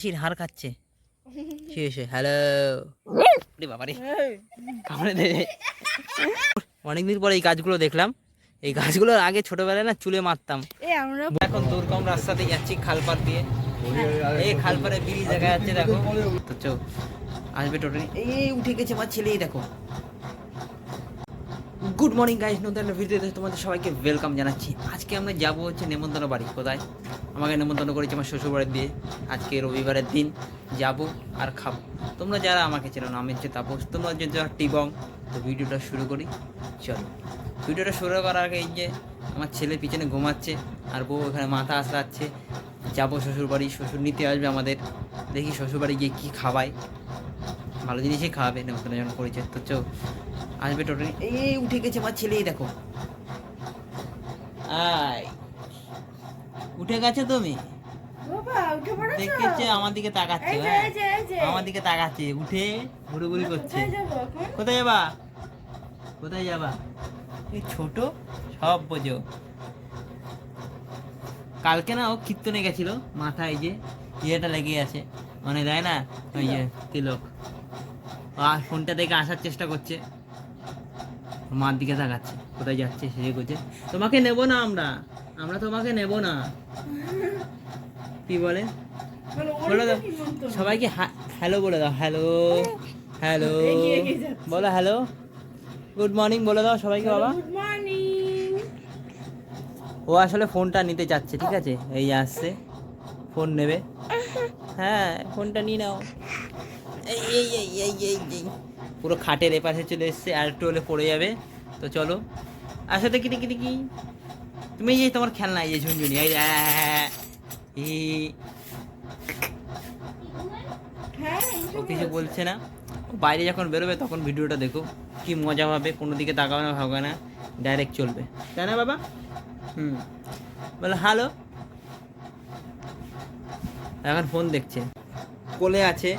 চির হার খাচ্ছে হ্যালো। রে বাবা রে কামড়ে দে। অনেকদিন পরে এই গাছগুলো দেখলাম। এই গাছগুলোর আগে ছোটবেলায় না চুলে মারতাম। এখন দুর্গম রাস্তাতে যাচ্ছি খালপার দিয়ে। এই খালপারে ব্রিজ দেখা যাচ্ছে দেখো। তো চো আসবে টোটালি। এই উঠে গেছে আমার ছেলেই দেখো। গুড মর্নিং গাইস নতুন একটা ভিডিওতে তোমাদের সবাইকে ওয়েলকাম জানাচ্ছি। আজকে আমরা যাব হচ্ছে নেমন্তন্ন বাড়ি। কোথায়? আমাকে নেমন্তন্ন করেছে আমার শ্বশুরবাড়ির দিয়ে। আজকে রবিবারের দিন যাব আর খাব। তোমরা যারা আমাকে চেনো না, আমি হচ্ছে তাপস। তোমরা যে যারা টিবং, তো ভিডিওটা শুরু করি। চলো। ভিডিওটা শুরু করার আগে এই যে আমার ছেলে পিছনে ঘুমাচ্ছে আর বউ এখানে মাথা আসলাচ্ছে যাব শ্বশুরবাড়ি, শ্বশুর নিতে আসবে আমাদের। দেখি শ্বশুরবাড়ি গিয়ে কী খাওয়ায় ভালো জিনিসই খাওয়াবে, নেমন্তন্ন যখন করেছে তো চো আসবে টোটালি। এই উঠে গেছে আমার ছেলেই দেখো। আয়। উঠে গেছো তুমি? দেখেছে আমার দিকে তাকাচ্ছে হ্যাঁ? আমার দিকে তাকাচ্ছে উঠে ঘুরুঘুরি করছে। কোথায় যাব এখন? কোথায় যাবা? কোথায় যাবা? এই ছোট সব বোঝো। কালকে না ও কীর্তনে গেছিল মাথায় যে ইয়েটা লেগে আছে। মানে দেয় না ওই যে তিলক। আর ফোনটা দেখে আসার চেষ্টা করছে। মার দিকে তাকাচ্ছে কোথায় যাচ্ছে সে করছে। তোমাকে নেব না আমরা আমরা তোমাকে নেব না। কি বলে? বলো, বলে দাও। সবাইকে হ্যালো বলে দাও হ্যালো হ্যালো। যাচ্ছে। বলো হ্যালো। গুড মর্নিং বলে দাও সবাইকে বাবা। ও আসলে ফোনটা নিতে চাচ্ছে ঠিক আছে? এই যে আসছে ফোন নেবে। হ্যাঁ ফোনটা নিয়ে নাও। এই এই এই এই এই এই। পুরো খাটের এপাশে চলে এসছে আর একটু হলে পড়ে যাবে। তো চলো। আসলে কি দেখি দেখি। তুমি এই তোমার খেলনা এই যে ঝুনঝুনি এই হ্যাঁ ও কিছু বলছে না। বাইরে যখন বেরোবে তখন ভিডিওটা দেখো কি মজা হবে কোনো দিকে তাকাবে না ভাববে না ডাইরেক্ট চলবে। তাই না বাবা? হুম। বলে হ্যালো? এখন ফোন দেখছে। কোলে আছে।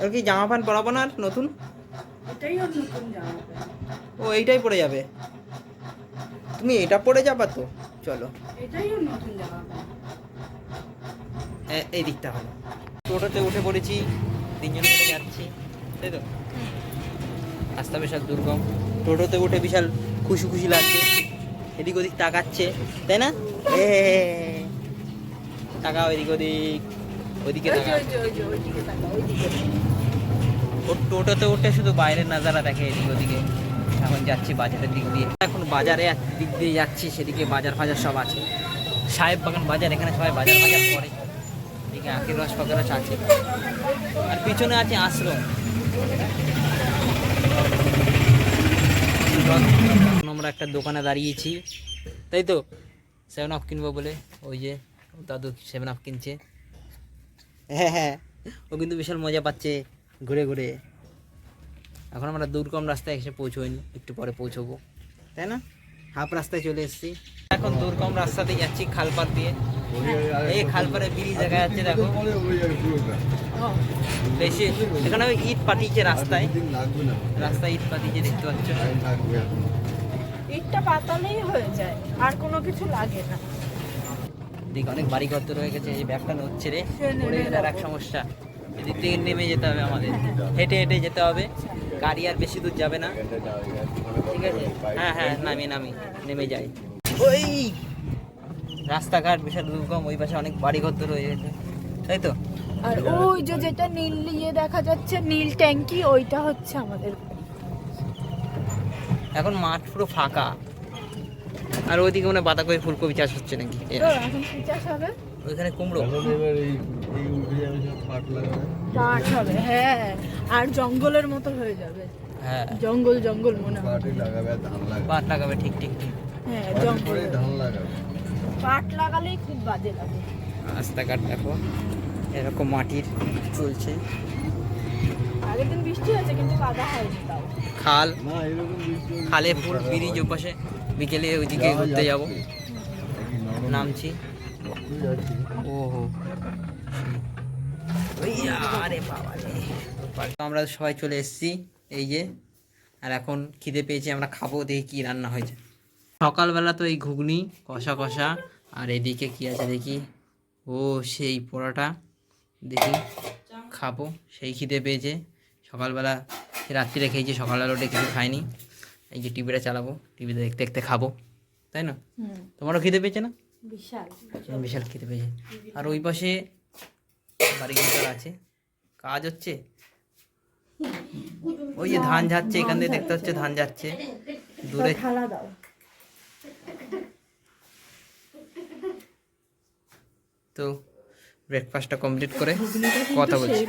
ওর কি জামা প্যান্ট পরাবো না আর নতুন? এটাই ওর নতুন জামা। ও এইটাই পরে যাবে। তুমি এটা পরে যাবা তো? চলো। ওর এই দিকটা ভালো। টোটোতে উঠে পড়েছি তিনজন মিলে যাচ্ছি তাই তো? রাস্তা বিশাল দুর্গম। টোটোতে উঠে বিশাল খুশি খুশি লাগছে। এদিক ওদিক তাকাচ্ছে তাই না? এ। তাকাও এদিক ওদিক ওদিকে ওই যে, তাকাও। ওই যে, ওই যে, ওইদিকে তাকাও, ওইদিকে। ও টোটোতে উঠে শুধু বাইরের নাজারা দেখে এদিক ওদিকে। এখন যাচ্ছি বাজারের দিক দিয়ে। এখন বাজারে এক দিক দিয়ে যাচ্ছি সেদিকে বাজার ফাজার সব আছে। সাহেব বাগান বাজার এখানে সবাই বাজার বাজার করে। এদিকে আখের রস ফকের রস আছে। আর পিছনে আছে আশ্রম। আমরা একটা দোকানে দাঁড়িয়েছি। তাই তো? সেভেন আপ কিনবো বলে। ওই যে দাদু সেভেন আপ কিনছে। হ্যাঁ হ্যাঁ। ও কিন্তু বিশাল মজা পাচ্ছে ঘুরে ঘুরে। এখন আমরা দুর্গম রাস্তায় এসে পৌঁছোইনি একটু পরে পৌঁছবো। তাই না? হাফ রাস্তায় চলে এসেছি। এখন দুর্গম রাস্তাতে যাচ্ছি খালপার দিয়ে। এই খালপারে ব্রিজ দেখা যাচ্ছে দেখো। বেশি এখানে ওই ইট পাঠিয়েছে রাস্তায় রাস্তায় ইট পাঠিয়েছে দেখতে পাচ্ছ। ইটটা পাতালেই হয়ে যায় আর কোনো কিছু লাগে না। দিক অনেক বাড়ি ঘর রয়ে গেছে এই ব্যাগটা নড়ছে রে। পড়ে গেলে এক সমস্যা এদিক থেকে নেমে যেতে হবে আমাদের। হেঁটে হেঁটে যেতে হবে। গাড়ি আর বেশি দূর যাবে না। ঠিক আছে? হ্যাঁ হ্যাঁ নামি নামি নেমে যাই। ওই! রাস্তাঘাট বিশাল দুর্গম ওই পাশে অনেক বাড়ি ঘর রয়ে গেছে। তাই তো? আর ওই যে যেটা নীল ইয়ে দেখা যাচ্ছে নীল ট্যাঙ্কি ওইটা হচ্ছে আমাদের এখন মাঠ পুরো ফাঁকা। আর ওইদিকে মানে বাঁধাকপি ফুলকপি চাষ হচ্ছে নাকি? এখন কি চাষ হবে? ওইখানে কুমড়ো। পাট হবে হ্যাঁ আর জঙ্গলের মতো হয়ে যাবে। হ্যাঁ। জঙ্গল জঙ্গল মনে হয়। পাট লাগাবে ঠিক ঠিক ঠিক। হ্যাঁ জঙ্গল। পাট লাগালেই খুব বাজে লাগে। রাস্তাঘাট দেখো এরকম মাটির চলছে। আগের দিন বৃষ্টি হয়েছে কিন্তু কাদা হয়নি তাও। খাল খালে ফুল ব্রিজ ওপাশে বিকেলে ওইদিকে ঘুরতে যাব। নামছি। ও হো আরে বাবা রে। আমরা সবাই চলে এসেছি এই যে। আর এখন খিদে পেয়েছি আমরা খাব দেখি কি রান্না হয়েছে। সকালবেলা তো এই ঘুগনি কষা কষা। আর এদিকে কি আছে দেখি? ও সেই পোড়াটা দেখি খাব সেই খিদে পেয়েছে। সকালবেলা রাত্রিরে খেয়েছি সকালবেলা উঠে কিছু খাইনি এই যে টিভিটা চালাবো টিভিতে দেখতে দেখতে খাব। তাই না? তোমারও খিদে পেয়েছে না? বিশাল। বিশাল খিদে পেয়েছে। আর ওই পাশে বাড়ি ভিতর আছে। কাজ হচ্ছে। ওই যে ধান যাচ্ছে এখান থেকে দেখতে হচ্ছে ধান যাচ্ছে দূরে। তো ব্রেকফাস্টটা কমপ্লিট করে কথা বলছি।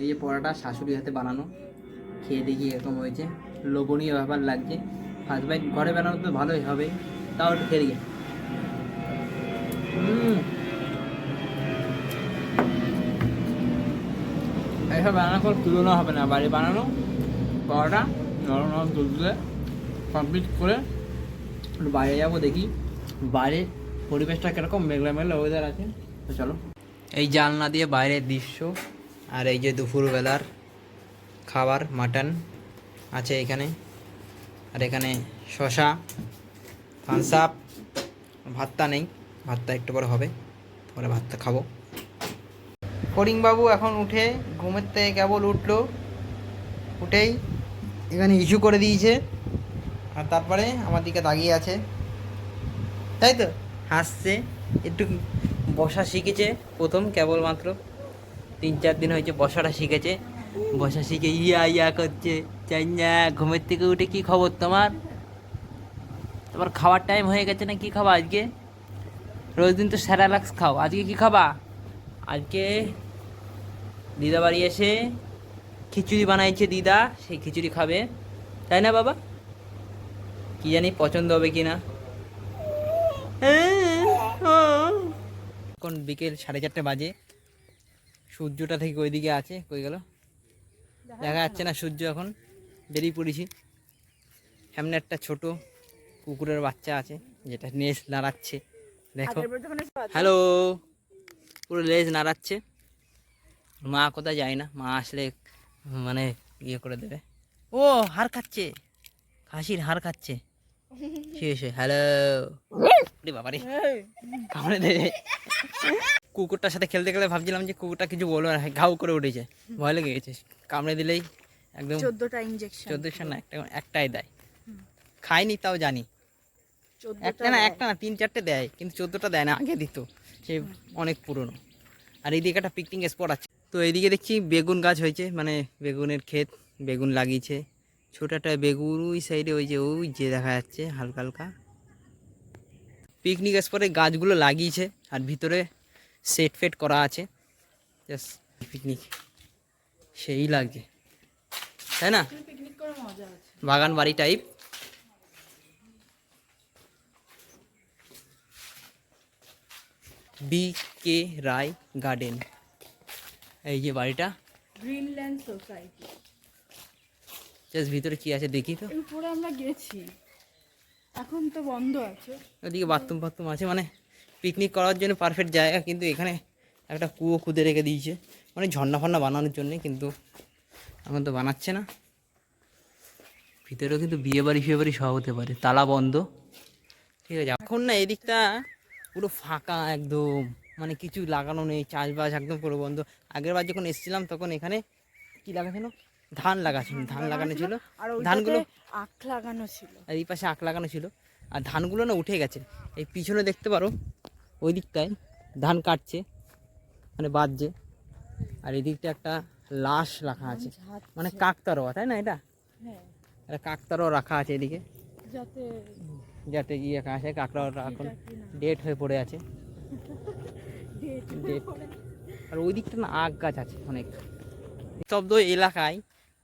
এই যে পরোটা শাশুড়ি হাতে বানানো খেয়ে দেখি এরকম হয়েছে। লোভনীয় ব্যাপার লাগছে। ফার্স্ট বাইট ঘরে বানানো তো ভালোই হবে তাও একটু খেয়ে দেখি। হুম। এইসব বানানো কোনো তুলনা হবে না। বাড়ি বানানো, পরোটা, নরম নরম তুলতে কমপ্লিট করে বাইরে যাব, দেখি বাইরের পরিবেশটা কীরকম, মেঘলা মেঘলা ওয়েদার আছে। তো চলো। এই জানলা দিয়ে বাইরের দৃশ্য, আর এই যে দুপুরবেলার খাবার, মাটন আছে এখানে। আর এখানে শশা থামসাপ ভাতটা নেই, ভাতটা একটু পরে হবে, পরে ভাতটা খাব। ফরিংবাবু এখন উঠে ঘুমের থেকে কেবল উঠল। উঠেই এখানে ইস্যু করে দিয়েছে। আর তারপরে আমার দিকে তাকিয়ে আছে। তাই তো? হাসছে। একটু বসা শিখেছে প্রথম কেবলমাত্র। তিন চার দিন হয়েছে বসাটা শিখেছে। বসা শিখে ইয়া ইয়া করছে। চাই না, ঘুমের থেকে উঠে কি খবর তোমার? তোমার খাওয়ার টাইম হয়ে গেছে না কি খাবা আজকে? রোজ দিন তো স্যারালাক্স খাও। আজকে কি খাবা? আজকে দিদা বাড়ি এসে খিচুড়ি বানাইছে দিদা সেই খিচুড়ি খাবে। তাই না বাবা? কি জানি পছন্দ হবে কি না। এখন বিকেল সাড়ে চারটে বাজে। সূর্যটা থেকে ওইদিকে আছে কই গেল? দেখা যাচ্ছে না সূর্য এখন। বেরিয়ে পড়েছি। সামনে একটা ছোট কুকুরের বাচ্চা আছে যেটা নেস নাড়াচ্ছে। দেখো। হ্যালো। পুরো লেজ নাড়াচ্ছে। মা কোথায় যায় না? মা আসলে মানে ইয়ে করে দেবে। ও হার খাচ্ছে। খাসির হার খাচ্ছে। শুয়ে হ্যালো। বাবারে। কামড়ে দেবে কুকুরটার সাথে খেলতে গেলে ভাবছিলাম যে কুকুরটা কিছু বলবে না ঘাউ করে উঠেছে। ভয় লেগে গেছে। কামড়ে দিলেই একদম চোদ্দটা ইঞ্জেকশন চোদ্দোশো না একটা একটাই দেয়। খাইনি তাও জানি। একটা না একটা না তিন চারটে দেয়। কিন্তু চোদ্দোটা দেয় না আগে দিত। সে অনেক পুরনো। আর এইদিকে একটা পিকনিক স্পট আছে। তো এইদিকে দেখছি বেগুন গাছ হয়েছে মানে বেগুনের ক্ষেত, বেগুন লাগিয়েছে। ছোট একটা বেগুন ওই সাইডে ওই যে ওই যে দেখা যাচ্ছে, হালকা হালকা। পিকনিক স্পটে গাছগুলো লাগিয়েছে, আর ভিতরে সেট ফেট করা আছে। জাস্ট পিকনিক সেই লাগছে। তাই না? বাগান বাড়ি type B K Roy garden এই যে বাড়িটা। গ্রিনল্যান্ড সোসাইটি জাস্ট ভিতরে কি আছে দেখি তো। উপরে আমরা গেছি। এখন তো বন্ধ আছে। ওদিকে বাথরুম ফাথরুম আছে মানে পিকনিক করার জন্য পারফেক্ট জায়গা কিন্তু এখানে একটা কুয়ো খুদে রেখে দিয়েছে। মানে ঝর্ণা ফর্ণা বানানোর জন্যে কিন্তু এখন তো বানাচ্ছে না। ভিতরেও কিন্তু বিয়ে বাড়ি ফিয়ে বাড়ি সব হতে পারে। তালা বন্ধ। ঠিক আছে এখন না এদিকটা পুরো ফাঁকা একদম। মানে কিছু লাগানো নেই চাষবাস একদম পুরো বন্ধ। আগের বার যখন এসেছিলাম তখন এখানে কি লাগাছিল ধান লাগাছিল ধান লাগানো ছিল ধানগুলো আখ লাগানো ছিল। আর এই পাশে আখ লাগানো ছিল। আর ধানগুলো না উঠে গেছে। এই পিছনে দেখতে পারো ওই দিকটায় ধান কাটছে মানে বাজছে আর এই দিকটা একটা লাশ রাখা আছে। মানে কাকতারোয়া তাই না এটা? হ্যাঁ। একটা কাকতারোয়া রাখা আছে এদিকে। যাতে যাতে ইয়ে রাখা আছে কাকড়া এখন ডেট হয়ে পড়ে আছে। ডেট আর ওই দিকটা না আখ গাছ আছে অনেক। শব্দ এলাকায়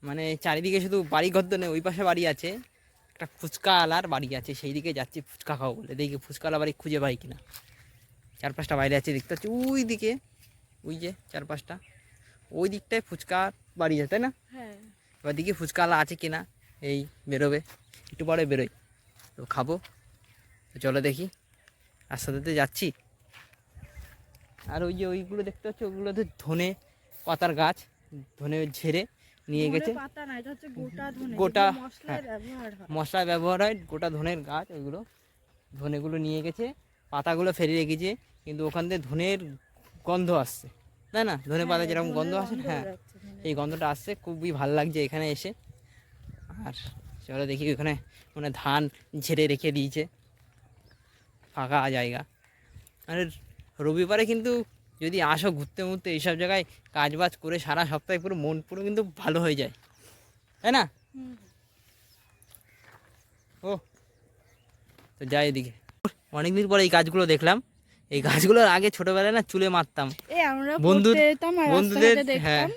মানে চারিদিকে শুধু বাড়ি ঘর নেই ওই পাশে বাড়ি আছে। একটা ফুচকা আলার বাড়ি আছে সেই দিকে যাচ্ছি ফুচকা খাব বলে। দেখি ফুচকা আলা বাড়ি খুঁজে পাই কিনা। চার পাঁচটা বাইরে আছে দেখতে পাচ্ছি। ওই দিকে ওই যে চার পাঁচটা ওই দিকটায় ফুচকা বাড়ি আছে তাই না? হ্যাঁ। এবার দেখি ফুচকা আলা আছে কিনা। এই বেরোবে। একটু পরে বেরোই। তো খাব। তো চলো দেখি। আর সাথে তো যাচ্ছি। আর ওই যে ওইগুলো দেখতে পাচ্ছ? ওগুলো তো ধনে পাতার গাছ ধনে ঝেড়ে নিয়ে গেছে। গোটা ব্যবহার হয়। মশলা ব্যবহার হয় গোটা ধনের গাছ ওইগুলো ধনেগুলো নিয়ে গেছে। পাতাগুলো ফেলে রেখেছে কিন্তু ওখান থেকে ধনের গন্ধ আসছে তাই না? ধনে পাতা যেরকম গন্ধ আসে হ্যাঁ এই গন্ধটা আসছে খুবই ভালো লাগছে এখানে এসে। আর চলো দেখি ওখানে মানে ধান ঝেড়ে রেখে দিয়েছে ফাঁকা জায়গা। আর রবিবারে কিন্তু যদি আসো ঘুরতে ঘুরতে এইসব জায়গায় কাজ বাজ করে সারা সপ্তাহে পুরো মন পুরো কিন্তু ভালো হয়ে যায়। তাই না? ও তো যাই এদিকে। অনেকদিন পরে এই গাছগুলো দেখলাম। এই গাছগুলোর আগে ছোটবেলায় না চুলে মারতাম। আর বন্ধুদের হ্যাঁ।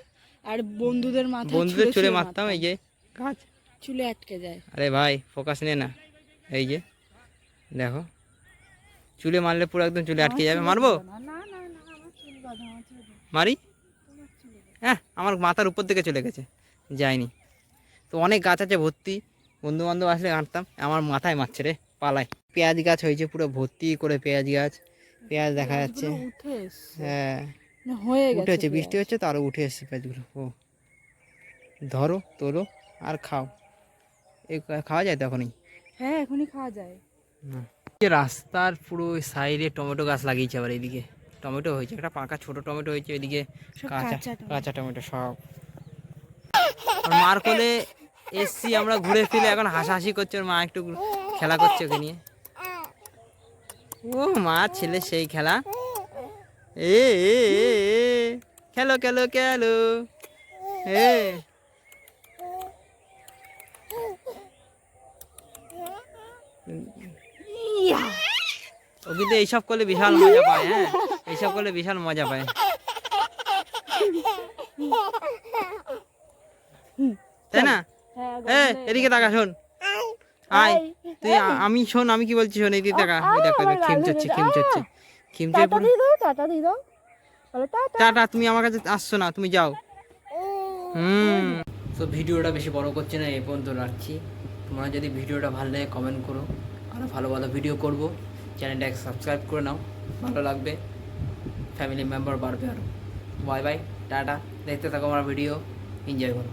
আর বন্ধুদের মাথায় বন্ধুদের চুলে মারতাম এই যে। গাছ চুলে আটকে যায়। আরে ভাই ফোকাস নে না। এই যে। দেখো। চুলে মারলে পুরো একদম চুলে আটকে যাবে। মারবো। মারি? হ্যাঁ আমার মাথার উপর থেকে চলে গেছে। যায়নি। তো অনেক গাছ আছে ভর্তি। বন্ধু বান্ধব আসলে আনতাম আমার মাথায় মারছে রে পালায়। পেঁয়াজ গাছ হয়েছে পুরো ভর্তি করে পেঁয়াজ গাছ। পেঁয়াজ দেখা যাচ্ছে। হ্যাঁ। হয়ে উঠে হচ্ছে বৃষ্টি হচ্ছে তো আরও উঠে এসছে পেঁয়াজগুলো। ও। ধরো তোলো আর খাও। এই খাওয়া যায় তখনই হ্যাঁ এখনই খাওয়া যায়। রাস্তার পুরো সাইডে টমেটো গাছ লাগিয়েছে আবার এইদিকে টমেটো হয়েছে একটা পাকা ছোট টমেটো হয়েছে ওইদিকে কাঁচা কাঁচা টমেটো। সব। আর মার কোলে এসছি আমরা ঘুরে ফিরে এখন হাসাহাসি করছে ওর মা একটু খেলা করছে ওকে নিয়ে। ও মা ছেলে সেই খেলা। এ, খেলো খেলো খেলো। এ ও কিন্তু এইসব করলে বিশাল মজা পায় হ্যাঁ? এইসব করলে বিশাল মজা পায়। তাই না? হ্যাঁ এ এদিকে তাকা শোন। আয় তুই আমি শোন আমি কি বলছি শোন এদিকে তাকা। ওই দেখো আমার খিম লাল চচ্ছে হয়ে খিম গেছে। চচ্ছে। খিম টাটা দিয়ে দাও টাটা দিয়ে দাও। বলো টাটা। টাটা তুমি আমার কাছে আসছো না তুমি যাও। হুম। তো ভিডিওটা বেশি বড় করছে না এই পর্যন্ত রাখছি। তোমরা যদি ভিডিওটা ভালো লাগে কমেন্ট করো। আরও ভালো ভালো ভিডিও করব। চ্যানেলটাকে সাবস্ক্রাইব করে নাও, ভালো লাগবে। ফ্যামিলি মেম্বার বাড়বে আরও বাই বাই টাটা। দেখতে থাকো আমার ভিডিও এনজয় করো।